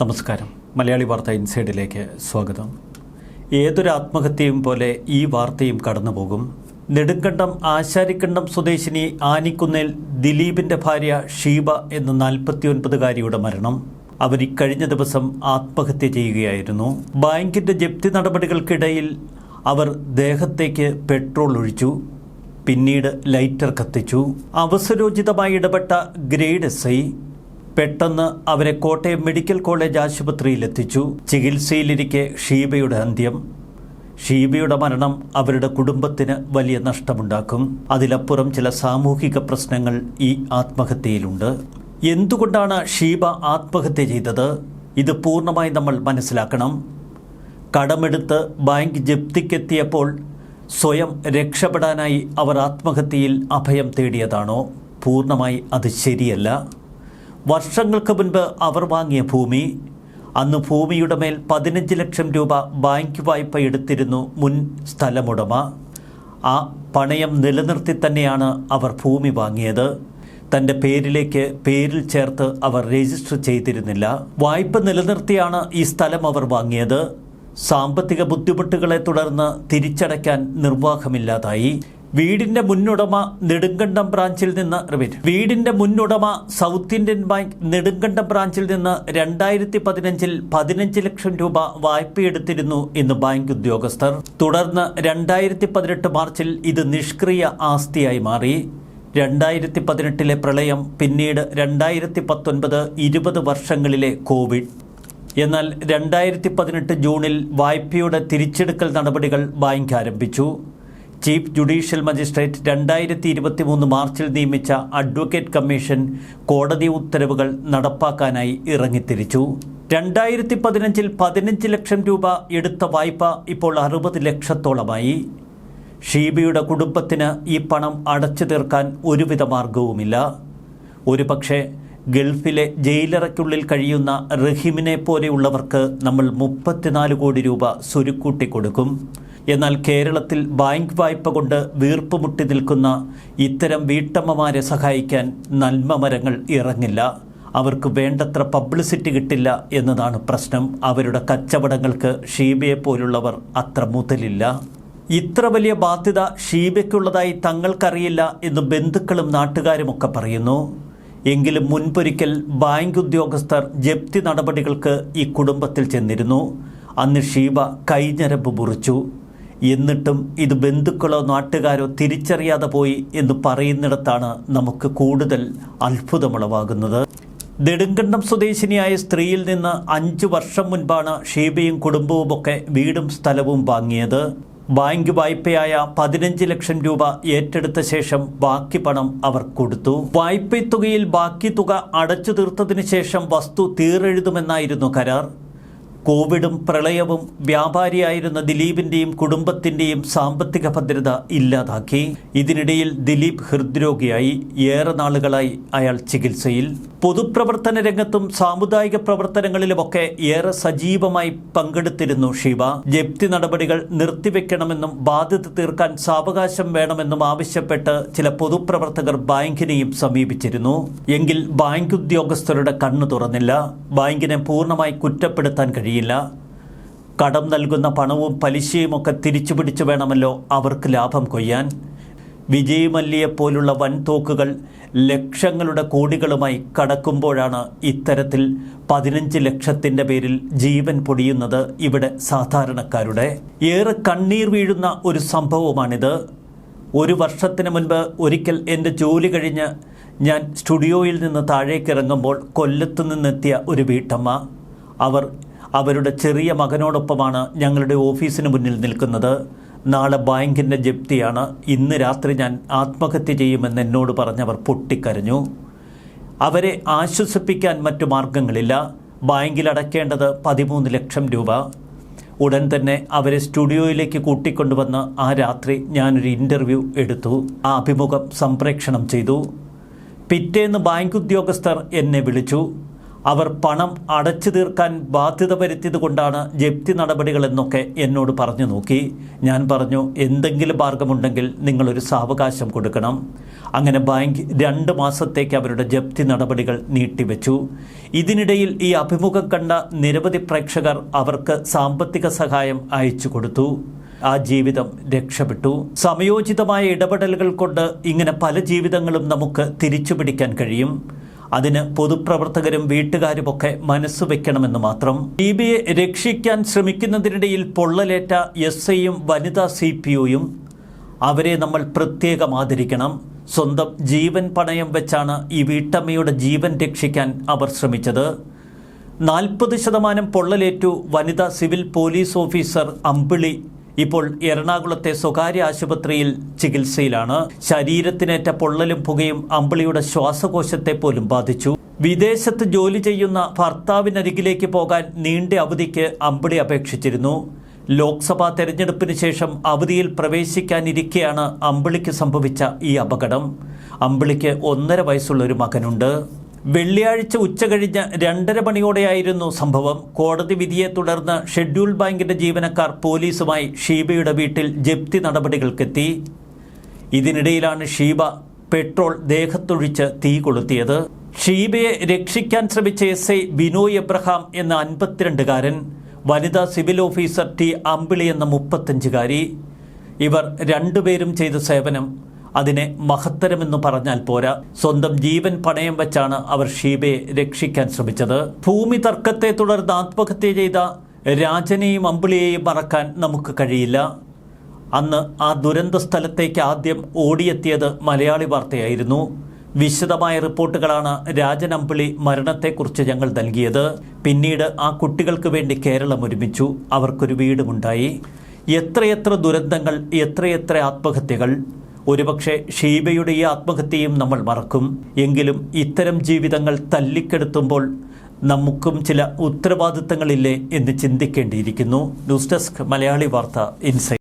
നമസ്കാരം. മലയാളി വാർത്ത ഇൻസൈഡിലേക്ക് സ്വാഗതം. ഏതൊരു ആത്മഹത്യയും പോലെ ഈ വാർത്തയും കടന്നുപോകും. നെടുങ്കണ്ടം ആശാരിക്കണ്ടം സ്വദേശിനി ആനിക്കുന്നേൽ ദിലീപിന്റെ ഭാര്യ ഷീബ എന്ന നാൽപ്പത്തിയൊൻപതുകാരിയുടെ മരണം. അവർ ഇക്കഴിഞ്ഞ ദിവസം ആത്മഹത്യ ചെയ്യുകയായിരുന്നു. ബാങ്കിന്റെ ജപ്തി നടപടികൾക്കിടയിൽ അവർ ദേഹത്തേക്ക് പെട്രോൾ ഒഴിച്ചു. പിന്നീട് ലൈറ്റർ കത്തിച്ചു. അവസരോചിതമായി ഇടപെട്ട ഗ്രേഡ് എസ് ഐ പെട്ടെന്ന് അവരെ കോട്ടയം മെഡിക്കൽ കോളേജ് ആശുപത്രിയിൽ എത്തിച്ചു ചികിത്സയിലിരിക്കെ ഷീബയുടെ അന്ത്യം. ഷീബയുടെ മരണം അവരുടെ കുടുംബത്തിന് വലിയ നഷ്ടമുണ്ടാക്കും. അതിലപ്പുറം ചില സാമൂഹിക പ്രശ്നങ്ങൾ ഈ ആത്മഹത്യയിലുണ്ട്. എന്തുകൊണ്ടാണ് ഷീബ ആത്മഹത്യ ചെയ്തത്? ഇത് പൂർണമായി നമ്മൾ മനസ്സിലാക്കണം. കടമെടുത്ത് ബാങ്ക് ജപ്തിക്കെത്തിയപ്പോൾ സ്വയം രക്ഷപ്പെടാനായി അവർ ആത്മഹത്യയിൽ അഭയം തേടിയതാണോ? പൂർണമായി അത് ശരിയല്ല. വർഷങ്ങൾക്ക് മുൻപ് അവർ വാങ്ങിയ ഭൂമി. അന്ന് ഭൂമിയുടെ മേൽ പതിനഞ്ച് ലക്ഷം രൂപ ബാങ്ക് വായ്പ എടുത്തിരുന്നു മുൻ സ്ഥലമുടമ. ആ പണയം നിലനിർത്തി തന്നെയാണ് അവർ ഭൂമി വാങ്ങിയത്. തന്റെ പേരിലേക്ക് പേരിൽ ചേർത്ത് അവർ രജിസ്റ്റർ ചെയ്തിരുന്നില്ല. വായ്പ നിലനിർത്തിയാണ് ഈ സ്ഥലം അവർ വാങ്ങിയത്. സാമ്പത്തിക ബുദ്ധിമുട്ടുകളെ തുടർന്ന് തിരിച്ചടയ്ക്കാൻ നിർവാഹമില്ലാതായി. വീടിന്റെ മുന്നുടമ നെടുങ്കണ്ടം ബ്രാഞ്ചിൽ നിന്ന് റിപ്പീറ്റ് വീടിന്റെ മുന്നുടമ സൗത്ത് ഇന്ത്യൻ ബാങ്ക് നെടുങ്കണ്ടം ബ്രാഞ്ചിൽ നിന്ന് രണ്ടായിരത്തി പതിനഞ്ചിൽ പതിനഞ്ച് ലക്ഷം രൂപ വായ്പയെടുത്തിരുന്നു എന്ന് ബാങ്ക് ഉദ്യോഗസ്ഥർ. തുടർന്ന് രണ്ടായിരത്തി പതിനെട്ട് മാർച്ചിൽ ഇത് നിഷ്ക്രിയ ആസ്തിയായി മാറി. രണ്ടായിരത്തി പതിനെട്ടിലെ പ്രളയം പിന്നീട് രണ്ടായിരത്തി പത്തൊൻപത് ഇരുപത് വർഷങ്ങളിലെ കോവിഡ്. എന്നാൽ രണ്ടായിരത്തി പതിനെട്ട് ജൂണിൽ വായ്പയുടെ തിരിച്ചെടുക്കൽ നടപടികൾ ബാങ്ക് ആരംഭിച്ചു. ചീഫ് ജുഡീഷ്യൽ മജിസ്ട്രേറ്റ് രണ്ടായിരത്തി ഇരുപത്തി മൂന്ന് മാർച്ചിൽ നിയമിച്ച അഡ്വക്കേറ്റ് കമ്മീഷൻ കോടതി ഉത്തരവുകൾ നടപ്പാക്കാനായി ഇറങ്ങിത്തിരിച്ചു. രണ്ടായിരത്തി പതിനഞ്ചിൽ പതിനഞ്ച് ലക്ഷം രൂപ എടുത്ത വായ്പ ഇപ്പോൾ അറുപത് ലക്ഷത്തോളമായി. ഷീബിയുടെ കുടുംബത്തിന് ഈ പണം അടച്ചു തീർക്കാൻ ഒരുവിധ മാർഗവുമില്ല ഒരുപക്ഷെ ഗൾഫിലെ ജയിലറയ്ക്കുള്ളിൽ കഴിയുന്ന റഹീമിനെ പോലെയുള്ളവർക്ക് നമ്മൾ മുപ്പത്തിനാല് കോടി രൂപ സ്വരുക്കൂട്ടി കൊടുക്കും എന്നാൽ കേരളത്തിൽ ബാങ്ക് വായ്പ കൊണ്ട് വീർപ്പുമുട്ടി നിൽക്കുന്ന ഇത്തരം വീട്ടമ്മമാരെ സഹായിക്കാൻ നന്മ മരങ്ങൾ ഇറങ്ങില്ല. അവർക്ക് വേണ്ടത്ര പബ്ലിസിറ്റി കിട്ടില്ല എന്നതാണ് പ്രശ്നം. അവരുടെ കച്ചവടങ്ങൾക്ക് ഷീബയെ പോലുള്ളവർ അത്ര മുതലില്ല. ഇത്ര വലിയ ബാധ്യത ഷീബയ്ക്കുള്ളതായി തങ്ങൾക്കറിയില്ല എന്ന് ബന്ധുക്കളും നാട്ടുകാരുമൊക്കെ പറയുന്നു. എങ്കിലും മുൻപൊരിക്കൽ ബാങ്ക് ഉദ്യോഗസ്ഥർ ജപ്തി നടപടികൾക്ക് ഈ കുടുംബത്തിൽ ചെന്നിരുന്നു. അന്ന് ഷീബ കൈഞ്ഞരമ്പ് മുറിച്ചു. എന്നിട്ടും ഇത് ബന്ധുക്കളോ നാട്ടുകാരോ തിരിച്ചറിയാതെ പോയി എന്ന് പറയുന്നിടത്താണ് നമുക്ക് കൂടുതൽ അത്ഭുതമുളവാകുന്നത്. നെടുങ്കണ്ടം സ്വദേശിനിയായ സ്ത്രീയിൽ നിന്ന് അഞ്ചു വർഷം മുൻപാണ് ഷീബയും കുടുംബവുമൊക്കെ വീടും സ്ഥലവും വാങ്ങിയത്. ബാങ്ക് വായ്പയായ പതിനഞ്ച് ലക്ഷം രൂപ ഏറ്റെടുത്ത ശേഷം ബാക്കി പണം അവർ കൊടുത്തു. വായ്പ തുകയിൽ ബാക്കി തുക അടച്ചു തീർത്തതിനു ശേഷം വസ്തു തീരെഴുതുമെന്നായിരുന്നു കരാർ. കോവിഡും പ്രളയവും വ്യാപാരിയായിരുന്ന ദിലീപിന്റെയും കുടുംബത്തിന്റെയും സാമ്പത്തിക ഭദ്രത ഇല്ലാതാക്കി. ഇതിനിടയിൽ ദിലീപ് ഹൃദ്രോഗിയായി. ഏറെ നാളുകളായി അയാൾ ചികിത്സയിൽ. പൊതുപ്രവർത്തന രംഗത്തും സാമുദായിക പ്രവർത്തനങ്ങളിലുമൊക്കെ ഏറെ സജീവമായി പങ്കെടുത്തിരുന്നു ഷീബ. ജപ്തി നടപടികൾ നിർത്തിവെക്കണമെന്നും ബാധ്യത തീർക്കാൻ സാവകാശം വേണമെന്നും ആവശ്യപ്പെട്ട് ചില പൊതുപ്രവർത്തകർ ബാങ്കിനെയും സമീപിച്ചിരുന്നു. എങ്കിൽ ബാങ്ക് ഉദ്യോഗസ്ഥരുടെ കണ്ണു തുറന്നില്ല. ബാങ്കിനെ പൂർണമായി കുറ്റപ്പെടുത്താൻ കഴിയില്ല. കടം നൽകുന്ന പണവും പലിശയും ഒക്കെ തിരിച്ചു പിടിച്ചു വേണമല്ലോ അവർക്ക് ലാഭം കൊയ്യാൻ. വിജയ് മല്യയെപ്പോലുള്ള വൻതോക്കുകൾ ലക്ഷങ്ങളുടെ കോടികളുമായി കടക്കുമ്പോഴാണ് ഇത്തരത്തിൽ പതിനഞ്ച് ലക്ഷത്തിന്റെ പേരിൽ ജീവൻ പൊടിയുന്നത് ഇവിടെ സാധാരണക്കാരുടെ. ഏറെ കണ്ണീർ വീഴുന്ന ഒരു സംഭവമാണിത്. ഒരു വർഷത്തിന് മുൻപ് ഒരിക്കൽ എന്റെ ജോലി കഴിഞ്ഞ് ഞാൻ സ്റ്റുഡിയോയിൽ നിന്ന് താഴേക്കിറങ്ങുമ്പോൾ കൊല്ലത്തു നിന്നെത്തിയ ഒരു വീട്ടമ്മ. അവർ അവരുടെ ചെറിയ മകനോടൊപ്പമാണ് ഞങ്ങളുടെ ഓഫീസിന് മുന്നിൽ നിൽക്കുന്നത്. നാളെ ബാങ്കിന്റെ ജപ്തിയാണ്. ഇന്ന് രാത്രി ഞാൻ ആത്മഹത്യ ചെയ്യുമെന്ന് എന്നോട് പറഞ്ഞവർ പൊട്ടിക്കരഞ്ഞു. അവരെ ആശ്വസിപ്പിക്കാൻ മറ്റു മാർഗങ്ങളില്ല. ബാങ്കിൽ അടയ്ക്കേണ്ടത് പതിമൂന്ന് ലക്ഷം രൂപ. ഉടൻ തന്നെ അവരെ സ്റ്റുഡിയോയിലേക്ക് കൂട്ടിക്കൊണ്ടുവന്ന് ആ രാത്രി ഞാനൊരു ഇന്റർവ്യൂ എടുത്തു. ആ അഭിമുഖം സംപ്രേക്ഷണം ചെയ്തു. പിറ്റേന്ന് ബാങ്ക് ഉദ്യോഗസ്ഥർ എന്നെ വിളിച്ചു. അവർ പണം അടച്ചു തീർക്കാൻ ബാധ്യത വരുത്തിയത് കൊണ്ടാണ് ജപ്തി നടപടികൾ എന്നൊക്കെ എന്നോട് പറഞ്ഞു നോക്കി. ഞാൻ പറഞ്ഞു എന്തെങ്കിലും മാർഗമുണ്ടെങ്കിൽ നിങ്ങളൊരു സാവകാശം കൊടുക്കണം. അങ്ങനെ ബാങ്ക് രണ്ട് മാസത്തേക്ക് അവരുടെ ജപ്തി നടപടികൾ നീട്ടിവെച്ചു. ഇതിനിടയിൽ ഈ അഭിമുഖം കണ്ട നിരവധി പ്രേക്ഷകർ അവർക്ക് സാമ്പത്തിക സഹായം അയച്ചു കൊടുത്തു. ആ ജീവിതം രക്ഷപ്പെട്ടു. സമയോചിതമായ ഇടപെടലുകൾ കൊണ്ട് ഇങ്ങനെ പല ജീവിതങ്ങളും നമുക്ക് തിരിച്ചു പിടിക്കാൻ കഴിയും. അതിന് പൊതുപ്രവർത്തകരും വീട്ടുകാരുമൊക്കെ മനസ്സ് ഡി മാത്രം. എ രക്ഷിക്കാൻ ശ്രമിക്കുന്നതിനിടയിൽ പൊള്ളലേറ്റ എസ് ഐയും വനിതാ സി പി ഒയും അവരെ നമ്മൾ പ്രത്യേകം ആദരിക്കണം. സ്വന്തം ജീവൻ പണയം വെച്ചാണ് ഈ വീട്ടമ്മയുടെ ജീവൻ രക്ഷിക്കാൻ അവർ ശ്രമിച്ചത്. നാൽപ്പത് ശതമാനം പൊള്ളലേറ്റു വനിതാ സിവിൽ പോലീസ് ഓഫീസർ അമ്പിളി ഇപ്പോൾ എറണാകുളത്തെ സ്വകാര്യ ആശുപത്രിയിൽ ചികിത്സയിലാണ്. ശരീരത്തിനേറ്റ പൊള്ളലും പുകയും അമ്പിളിയുടെ ശ്വാസകോശത്തെ പോലും ബാധിച്ചു. വിദേശത്ത് ജോലി ചെയ്യുന്ന ഭർത്താവിനരികിലേക്ക് പോകാൻ നീണ്ട അവധിക്ക് അമ്പിളി അപേക്ഷിച്ചിരുന്നു. ലോക്സഭാ തെരഞ്ഞെടുപ്പിന് ശേഷം അവധിയിൽ പ്രവേശിക്കാനിരിക്കെയാണ് അമ്പിളിക്ക് സംഭവിച്ച ഈ അപകടം. അമ്പിളിക്ക് ഒന്നര വയസ്സുള്ള ഒരു മകനുണ്ട്. വെള്ളിയാഴ്ച ഉച്ച ഉച്ചകഴിഞ്ഞ് രണ്ടര മണിയോടെയായിരുന്നു സംഭവം. കോടതി വിധിയെ തുടർന്ന് ഷെഡ്യൂൾ ബാങ്കിന്റെ ജീവനക്കാർ പോലീസുമായി ഷീബയുടെ വീട്ടിൽ ജപ്തി നടപടികൾക്കെത്തി. ഇതിനിടയിലാണ് ഷീബ പെട്രോൾ ദേഹത്തൊഴിച്ച് തീ കൊളുത്തിയത്. ഷീബയെ രക്ഷിക്കാൻ ശ്രമിച്ച എസ് ഐ ബിനോയ് എബ്രഹാം എന്ന അൻപത്തിരണ്ടുകാരൻ വനിതാ സിവിൽ ഓഫീസർ ടി അമ്പിളി എന്ന മുപ്പത്തഞ്ചുകാരി ഇവർ രണ്ടുപേരും ചെയ്ത സേവനം അതിനെ മഹത്തരമെന്ന് പറഞ്ഞാൽ പോരാ. സ്വന്തം ജീവൻ പണയം വെച്ചാണ് അവർ ഷീബയെ രക്ഷിക്കാൻ ശ്രമിച്ചത്. ഭൂമി തർക്കത്തെ തുടർന്ന് ആത്മഹത്യ ചെയ്ത രാജനെയും അമ്പിളിയെയും മറക്കാൻ നമുക്ക് കഴിയില്ല. അന്ന് ആ ദുരന്ത സ്ഥലത്തേക്ക് ആദ്യം ഓടിയെത്തിയത് മലയാളി വാർത്തയായിരുന്നു. വിശദമായ റിപ്പോർട്ടുകളാണ് രാജനമ്പിളി മരണത്തെക്കുറിച്ച് ഞങ്ങൾ നൽകിയത്. പിന്നീട് ആ കുട്ടികൾക്ക് വേണ്ടി കേരളം ഒരുമിച്ചു. അവർക്കൊരു വീടുമുണ്ടായി. എത്രയെത്ര ദുരന്തങ്ങൾ എത്രയെത്ര ആത്മഹത്യകൾ. ഒരുപക്ഷെ ഷീബയുടെ ഈ ആത്മഹത്യയും നമ്മൾ മറക്കും. എങ്കിലും ഇത്തരം ജീവിതങ്ങൾ തല്ലിക്കെടുത്തുമ്പോൾ നമുക്കും ചില ഉത്തരവാദിത്തങ്ങളില്ലേ എന്ന് ചിന്തിക്കേണ്ടിയിരിക്കുന്നു. ന്യൂസ് ഡെസ്ക് മലയാളി വാർത്ത ഇൻസൈറ്റ്.